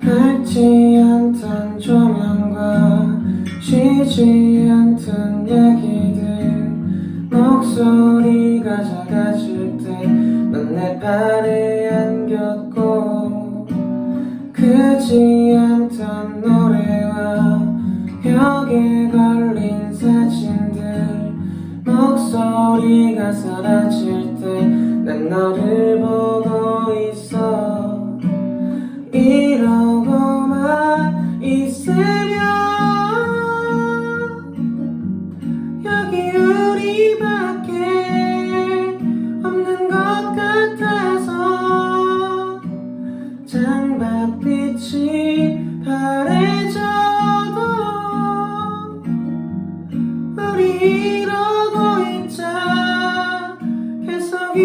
밝지 않던 조명과 쉬지 않던 얘기들. 목소리가 작아질 때 넌내 팔에 안겼고 크지 않던 노래와 벽에 걸린 사진들. 목소리가 사라질 때 난 너를 보고 있어. 이 우리밖에 없는 것 같아서 장박빛이 바래져도 우리 이러고 있자. 계속 이